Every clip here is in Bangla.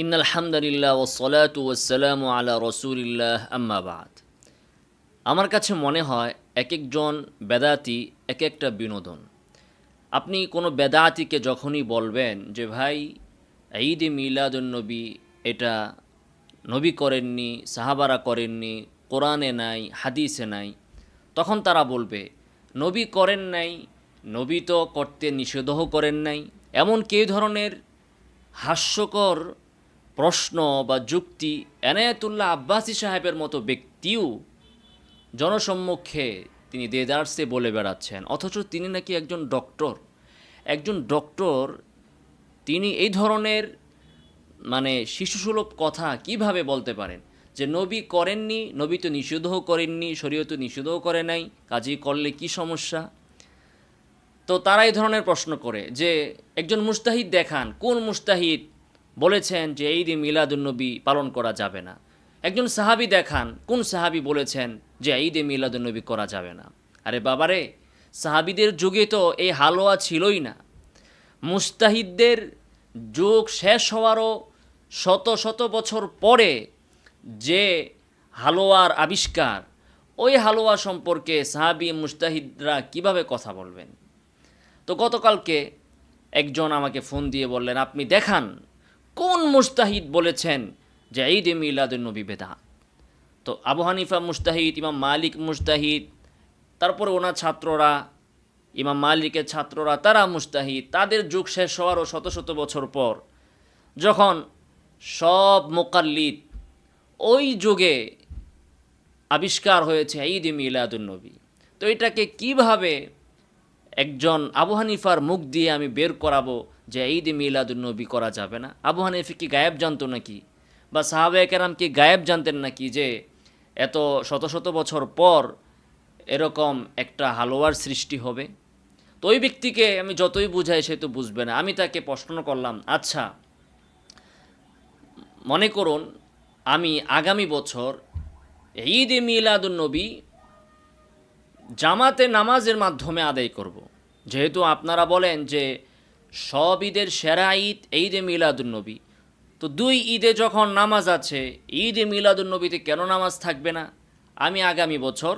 ইন আলহামদুলিল্লাহ ওসলাত ওসালাম আলা রসুলিল্লাহ আম্মাবাদ আমার কাছে মনে হয় এক একজন বেদাতি এক একটা বিনোদন। আপনি কোনো বেদাতিকে যখনই বলবেন যে, ভাই ঈদ মিলাদুন্নবী এটা নবী করেননি, সাহাবারা করেননি, কোরআনে নাই, হাদিসে নাই, তখন তারা বলবে, নবী করেন নাই, নবী তো করতে নিষেধও করেন নাই। এমন কে ধরনের হাস্যকর প্রশ্ন বা যুক্তি এনায়েতুল্লাহ আব্বাসী সাহেবের মতো ব্যক্তিও জনসম্মুখে তিনি দেদার্সে বলে বেড়াচ্ছেন। অথচ তিনি নাকি একজন ডক্টর। একজন ডক্টর, তিনি এই ধরনের মানে শিশুসুলভ কথা কীভাবে বলতে পারেন? যে নবী করেননি, নবী তো নিষেধও করেননি, শরীয়ত নিষেধও করে নাই, কাজেই করলে কি সমস্যা? তো তারা এই ধরনের প্রশ্ন করে যে, একজন মুস্তাহিদ দেখান, কোন মুস্তাহিদ বলেছেন যে দিন মিলাদুন্নবী পালন করা যাবে না। একজন সাহাবি দেখান, কোন সাহাবি বলেছেন যে ঈদ এ মিলাদুন্নবী করা যাবে না? আরে বাবারে, সাহাবিদের যুগে তো এই হালুয়া ছিলই না। মুস্তাহিদদের যুগ শেষ হওয়ারও শত শত বছর পরে যে হালুয়ার আবিষ্কার, ওই হালুয়া সম্পর্কে সাহাবি মুস্তাহিদরা কীভাবে কথা বলবেন? তো গতকালকে একজন আমাকে ফোন দিয়ে বললেন, আপনি দেখান। কোন মুস্তাহিদ বলেছেন যে ঈদ এ মিলাদুন্নবী বেদা তো আবু হানিফা মুস্তাহিদ, ইমাম মালিক মুস্তাহিদ, তারপরে ওনার ছাত্ররা, ইমাম মালিকের ছাত্ররা, তারা মুস্তাহিদ, তাদের যুগ শেষ হওয়ারও শত শত বছর পর যখন সব মোকাল্লিদ ওই যুগে আবিষ্কার হয়েছে ঈদ এ মিলাদুন্নবী তো এটাকে কীভাবে একজন আবু হানিফার মুখ দিয়ে আমি বের করাবো যে ঈদ এ মিলাদুন্নবী করা যাবে না। আবু হানিফি কি গায়েব জানতো নাকি? বা সাহাবে কেরাম কি গায়েব জানতেন নাকি যে এত শত শত বছর পর এরকম একটা হালুয়ার সৃষ্টি হবে? তো ওই ব্যক্তিকে আমি যতই বুঝাই সে তো বুঝবে না। আমি তাকে প্রশ্ন করলাম আচ্ছা মনে করুন আমি আগামী বছর ঈদ এ মিলাদুন্নবী জামাতে নামাজের মাধ্যমে আদায় করব। যেহেতু আপনারা বলেন যে সব ঈদের সেরা ঈদ ঈদে এ মিলাদুন্নবী তো দুই ঈদে যখন নামাজ আছে, ঈদ এ মিলাদুন্নবীতে কেন নামাজ থাকবে না? আমি আগামী বছর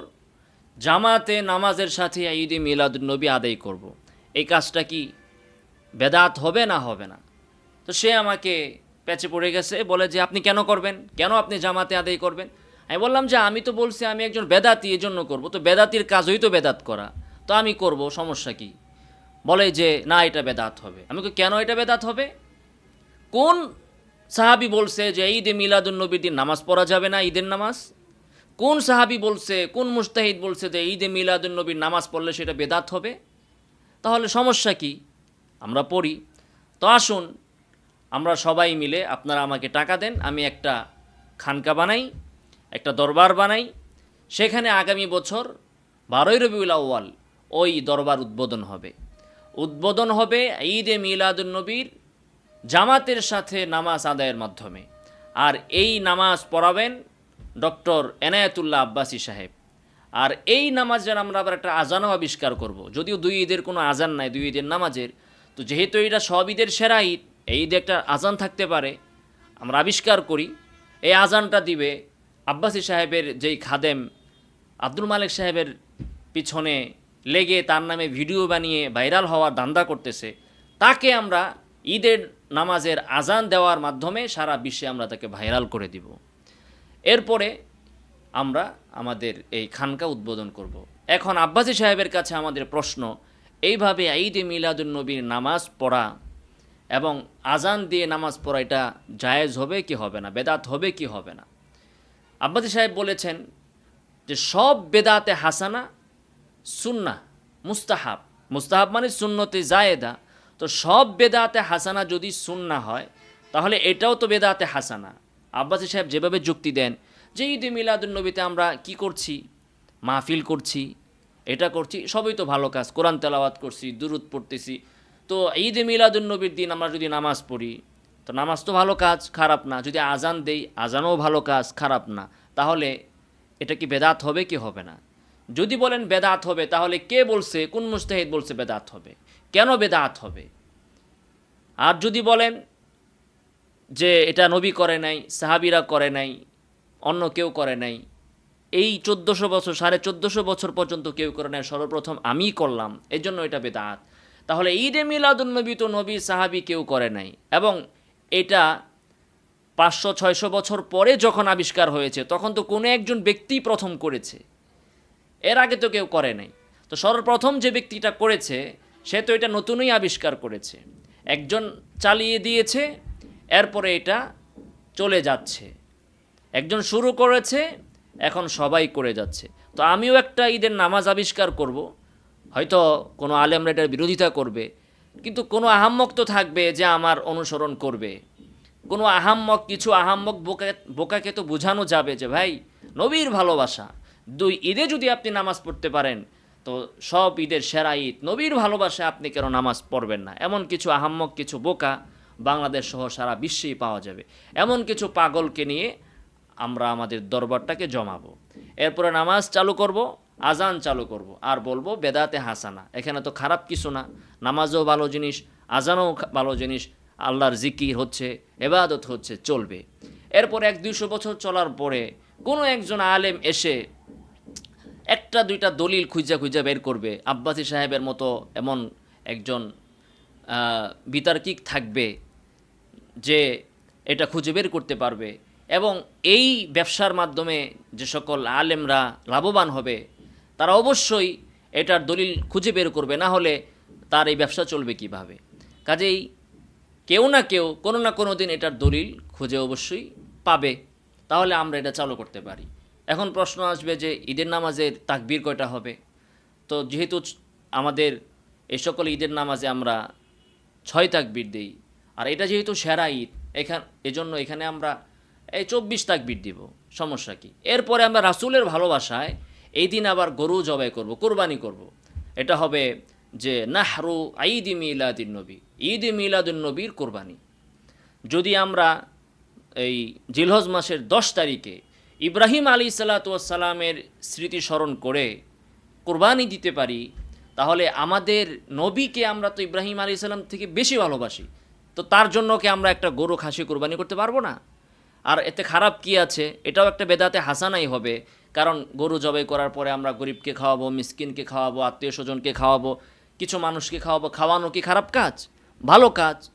জামাতে নামাজের সাথে ঈদ এ মিলাদুন্নবী আদায় করব। এই কাজটা কি বেদাত হবে না হবে না? তো সে আমাকে প্যাচে পড়ে গেছে, বলে যে আপনি কেন করবেন? কেন আপনি জামাতে আদায় করবেন? আমি বললাম যে, আমি তো বলছি আমি একজন বেদাতি এই জন্য করব। তো বেদাতির কাজই তো বেদাত করা। তো আমি করব, সমস্যা কি? বলে যে, না, এটা বেদাত হবে। আমি কেন এটা বেদাত হবে? কোন সাহাবি বলছে যে, ঈদে এ মিলাদুন্নবীর দিন নামাজ পড়া যাবে না, ঈদের নামাজ কোন সাহাবি বলছে, কোন মুস্তাহিদ বলছে যে, ঈদে এ মিলাদুন্নবীর নামাজ পড়লে সেটা বেদাত হবে তাহলে সমস্যা কি? আমরা পড়ি। তো আসুন, আমরা সবাই মিলে আপনারা আমাকে টাকা দেন, আমি একটা খানকা বানাই। একটা দরবার বানাই, সেখানে আগামী বছর বারোই রবিউল আউ্য়াল ওই দরবার উদ্বোধন হবে। উদ্বোধন হবে ঈদ এ মিলাদুন্নবীর জামাতের সাথে নামাজ আদায়ের মাধ্যমে। আর এই নামাজ পড়াবেন ডক্টর এনায়েতুল্লাহ আব্বাসী সাহেব। আর এই নামাজের আমরা আবার একটা আজানও আবিষ্কার করব। যদিও দুই ঈদের কোনো আজান নাই, দুই ঈদের নামাজের, তো যেহেতু এটা সব ঈদের সেরা ঈদ, এই ঈদে একটা আজান থাকতে পারে, আমরা আবিষ্কার করি, এই আজানটা দিবে আব্বাসী সাহেবের যেই খাদেম, আব্দুল মালিক সাহেবের পিছনে লেগে তার নামে ভিডিও বানিয়ে ভাইরাল হওয়ার দান্দা করতেছে, তাকে আমরা ঈদের নামাজের আজান দেওয়ার মাধ্যমে সারা বিশ্বে আমরা তাকে ভাইরাল করে দিব। এরপরে আমরা আমাদের এই খানকা উদ্বোধন করব। এখন আব্বাসী সাহেবের কাছে আমাদের প্রশ্ন, এইভাবে ঈদ এ মিলাদুন্নবীর নামাজ পড়া এবং আজান দিয়ে নামাজ পড়া এটা জায়েজ হবে কি হবে না? বেদাত হবে কি হবে না? আব্বাসী সাহেব বলেছেন যে সব বেদাতে হাসানা সুন্না মুস্তাহাব। মুস্তাহাব মানে সুন্নতে জায়েদা। তো সব বেদাতে হাসানা যদি সুন্না হয়, তাহলে এটাও তো বেদাতে হাসানা। আব্বাসী সাহেব যেভাবে যুক্তি দেন যে ঈদ মিলাদুলনবীতে আমরা কি করছি? মাহফিল করছি, এটা করছি, সবই তো ভালো কাজ। কোরআন তেলাওয়াত করছি, দুরুদ পড়তেছি। তো ঈদ মিলাদুলনবীর দিন আমরা যদি নামাজ পড়ি তো নামাজ তো ভালো কাজ, খারাপ না। যদি আজান দেই, আজানও ভালো কাজ, খারাপ না। তাহলে এটা কি বেদাত হবে কি হবে না? যদি বলেন বেদাত হবে, তাহলে কে বলছে, কোন মুস্তাহিদ বলছে বেদাত হবে? কেন বেদাত হবে? আর যদি বলেন যে এটা নবী করে নাই, সাহাবিরা করে নাই, অন্য কেউ করে নাই, এই চোদ্দোশো বছর, সাড়ে চোদ্দোশো বছর পর্যন্ত কেউ করে নাই, সর্বপ্রথম আমিই করলাম এই জন্য এটা বেদাত। তাহলে ঈদে মিলাদুন্নবী তো নবী, সাহাবি কেউ করে নাই। এবং এটা পাঁচশো, ছয়শো বছর পরে যখন আবিষ্কার হয়েছে, তখন তো কোনো একজন ব্যক্তি প্রথম করেছে। এর আগে তো কেউ করে নাই। তো সর্বপ্রথম যে ব্যক্তিটা করেছে, সে তো এটা নতুনই আবিষ্কার করেছে। একজন চালিয়ে দিয়েছে, এরপরে এটা চলে যাচ্ছে। একজন শুরু করেছে, এখন সবাই করে যাচ্ছে। তো আমিও একটা ঈদের নামাজ আবিষ্কার করব। হয়তো কোনো আলেমরা এটার বিরোধিতা করবে। কিন্তু কোনো আহাম্মক তো থাকবে যে আমার অনুসরণ করবে। কোনো আহাম্মক, কিছু আহাম্মক বোকা, বোকাকে তো বোঝানো যাবে যে, ভাই, নবীর ভালোবাসা, দুই ঈদে যদি আপনি নামাজ পড়তে পারেন, তো সব ঈদের সেরা ঈদ, নবীর ভালোবাসা আপনি কেন নামাজ পড়বেন না? এমন কিছু আহাম্মক, কিছু বোকা বাংলাদেশ সহ সারা বিশ্বেই পাওয়া যাবে। এমন কিছু পাগলকে নিয়ে আমরা আমাদের দরবারটাকে জমাবো। এরপরে নামাজ চালু করব আজান চালু করব। আর বলব বেদাতে হাসানা। এখানে তো খারাপ কিছু না। নামাজও ভালো জিনিস, আজানও ভালো জিনিস। আল্লাহর জিকির হচ্ছে, এবাদত হচ্ছে, চলবে। এরপর এক দুইশো বছর চলার পরে কোনো একজন আলেম এসে একটা দুইটা দলিল খুঁজা খুঁজা বের করবে। আব্বাসী সাহেবের মতো এমন একজন বিতার্কিক থাকবে যে এটা খুঁজে বের করতে পারবে। এবং এই ব্যবসার মাধ্যমে যে সকল আলেমরা লাভবান হবে তারা অবশ্যই এটার দলিল খুঁজে বের করবে, না হলে তার এই ব্যবসা চলবে কীভাবে। কাজেই কেউ না কেউ, কোনো না কোনো দিন এটার দলিল খুঁজে অবশ্যই পাবে। তাহলে আমরা এটা চালু করতে পারি। এখন প্রশ্ন আসবে যে ঈদের নামাজের তাকবির কয়টা হবে? তো যেহেতু আমাদের এই সকল ঈদের নামাজে আমরা ছয় তাকবীর দিই, আর এটা যেহেতু সেরা ঈদ, এখান, এজন্য এখানে আমরা এই চব্বিশ তাকবীর দিব। সমস্যা কি? এরপরে আমরা রাসূলের ভালোবাসায় এই দিন আবার গরু জবাই করব, কোরবানি করব। এটা হবে যে নাহরু ঈদ মিলাদিন নবী, ঈদ মিলাদুন নবীর কোরবানি। যদি আমরা এই জিলহজ মাসের দশ তারিখে ইব্রাহিম আলী সাল্লাতামের স্মৃতি স্মরণ করে কোরবানি দিতে পারি, তাহলে আমাদের নবীকে আমরা তো ইব্রাহিম আলী সাল্লাম থেকে বেশি ভালোবাসি। তো তার জন্য কি আমরা একটা গরু খাসি কোরবানি করতে পারব না? আর এতে খারাপ কি আছে? এটাও একটা বেদাতে হাসানাই হবে। কারণ গরু জবাই করার পরে আমরা গরিবকে খাওয়াবো, মিসকিনকে খাওয়াবো, আত্মীয় স্বজনকে খাওয়াবো, কিছু মানুষকে খাওয়াবো। খাওয়ানো কি খারাপ কাজ? ভালো কাজ।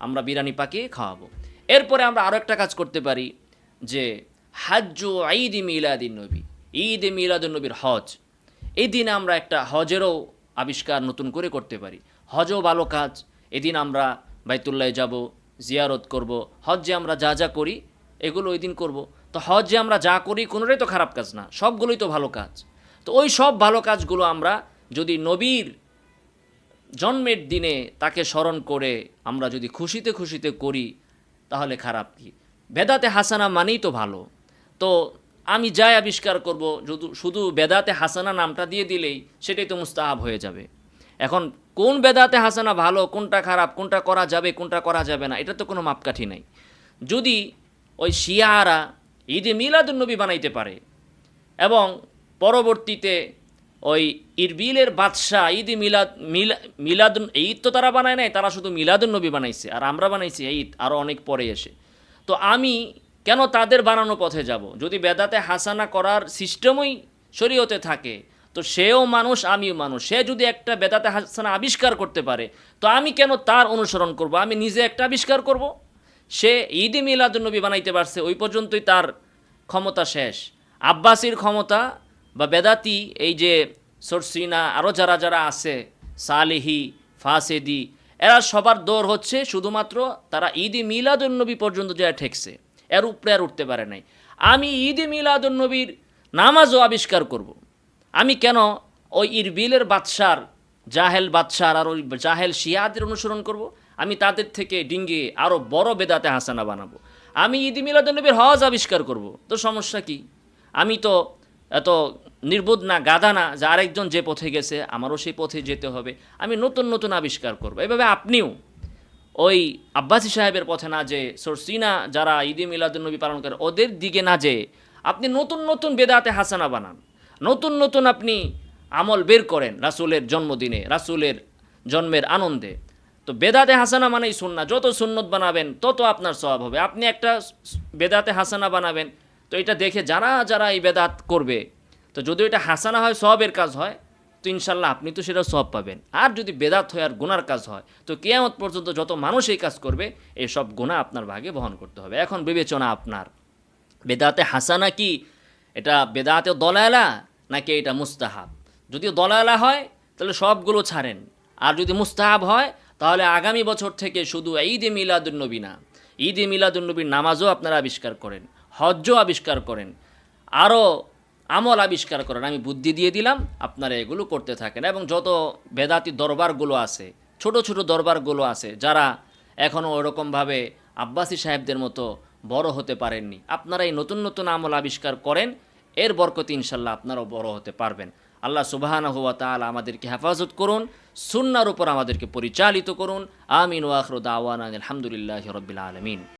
আমরা বিরিয়ানি পাকিয়ে খাওয়াবো। এরপরে আমরা আরও একটা কাজ করতে পারি যে হাজ্য ঈদ মিলাদিন নবী। ঈদ মিলাদুন নবীর হজ। এই দিনে আমরা একটা হজেরও আবিষ্কার নতুন করে করতে পারি। হজও ভালো কাজ। এদিন আমরা বাইতুল্লায় যাব, জিয়ারত করব। হজ্জে আমরা যা যা করি এগুলো ওই দিন করব। তো হজ্জে আমরা যা করি, কোনোটাই তো খারাপ কাজ না, সবগুলোই তো ভালো কাজ। তো ওই সব ভালো কাজগুলো আমরা যদি নবীর জন্মের দিনে তাকে স্মরণ করে আমরা যদি খুশিতে খুশিতে করি, তাহলে খারাপ কি? বেদাতে হাসানা মানেই তো ভালো। তো আমি যাই আবিষ্কার করব শুধু বেদাতে হাসানা নামটা দিয়ে দিলেই সেটাই তো মুস্তাহাব হয়ে যাবে। এখন কোন বেদাতে হাসানা ভালো, কোনটা খারাপ, কোনটা করা যাবে, কোনটা করা যাবে না, এটা তো কোনো মাপকাঠি নাই। যদি ওই শিয়ারা ঈদে মিলাদুন্নবী বানাইতে পারে এবং পরবর্তীতে ওই ইরবিলের বাদশাহ ঈদ মিলাদ, মিলা মিলাদ ঈদ তো তারা বানায় নাই, তারা শুধু মিলাদুন নবী বানাইছে, আর আমরা বানাইছি ঈদ আরও অনেক পরে এসে। তো আমি কেন তাদের বানানো পথে যাব? যদি বেদাতে হাসানা করার সিস্টেমই শরীয়তে থাকে, তো সেও মানুষ, আমিও মানুষ। সে যদি একটা বেদাতে হাসানা আবিষ্কার করতে পারে, তো আমি কেন তার অনুসরণ করব? আমি নিজে একটা আবিষ্কার করব? সে ঈদে মিলাদুন্নবী বানাইতে পারছে, ওই পর্যন্তই তার ক্ষমতা শেষ আব্বাসির ক্ষমতা বা বেদাতি, এই যে সরসিনা আরও যারা যারা আছে, সালেহি, ফাসেদি, এরা সবার দৌড় হচ্ছে শুধুমাত্র তারা ঈদে মিলাদুন্নবী পর্যন্ত যারা ঠেকছে এর উপরে আর উঠতে পারে নাই আমি ঈদে মিলাদুন্নবীর নামাজও আবিষ্কার করব। আমি কেন ওই ইরবিলের বাদশার, জাহেল বাদশার আর ওই জাহেল শিয়াদের অনুসরণ করব। আমি তাদের থেকে ডিঙ্গে আরও বড় বেদাতে হাসানা বানাবো। আমি ঈদ মিলাদুন্নবীর হজ আবিষ্কার করব। তো সমস্যা কি? আমি তো এত নির্বোধ না, গাধা না যে আরেকজন যে পথে গেছে, আমারও সেই পথে যেতে হবে। আমি নতুন নতুন আবিষ্কার করব। এভাবে আপনিও ওই আব্বাসী সাহেবের পথে না যে সরসিনা যারা ঈদে মিলাদুন্নবী পালন করে, ওদের দিকে না যে আপনি নতুন নতুন বেদাতে হাসানা বানান। নতুন নতুন আপনি আমল বের করেন রাসূলের জন্মদিনে, রাসূলের জন্মের আনন্দে। তো বেদাতে হাসানা মানেই সুন্না যত সুন্নত বানাবেন, তত আপনার স্বভাব হবে। আপনি একটা বেদাতে হাসানা বানাবেন, তো এটা দেখে যারা যারা এই বেদাত করবে, তো যদি এটা হাসানা হয় সবের কাজ হয়, তো ইনশাল্লাহ আপনি তো সেটা সব পাবেন। আর যদি বেদাত হয় আর গুনার কাজ হয়, তো কেয়ামত পর্যন্ত যত মানুষ এই কাজ করবে, এই সব গুণা আপনার ভাগে বহন করতে হবে। এখন বিবেচনা আপনার, বেদাতে হাসানা কি? এটা বেদাতে দলালা নাকি এটা মুস্তাহাব? যদি দলালা হয়, তাহলে সবগুলো ছাড়েন। আর যদি মুস্তাহাব হয় তাহলে আগামী বছর থেকে শুধু ঈদে মিলাদুন্নবী না ঈদ ঈদে মিলাদুন্নবীর নামাজও আপনারা আবিষ্কার করেন, হজ্জও আবিষ্কার করেন, আরও আমল আবিষ্কার করেন। আমি বুদ্ধি দিয়ে দিলাম, আপনারা এগুলো করতে থাকেন। এবং যত বেদাতি দরবারগুলো আছে, ছোট ছোট দরবারগুলো আছে, যারা এখনও ওরকমভাবে আব্বাসী সাহেবদের মতো বড় হতে পারেননি, আপনারা এই নতুন নতুন আমল আবিষ্কার করেন, এর বরকতে ইনশাল্লাহ আপনারাও বড় হতে পারবেন। আল্লাহ সুবাহানা হুয়া তালা আমাদেরকে হেফাজত করুন, সুন্নার উপর আমাদেরকে পরিচালিত করুন। আমিন ওয়াখর আওয়ান আলহামদুলিল্লাহ রবিল আলমিন।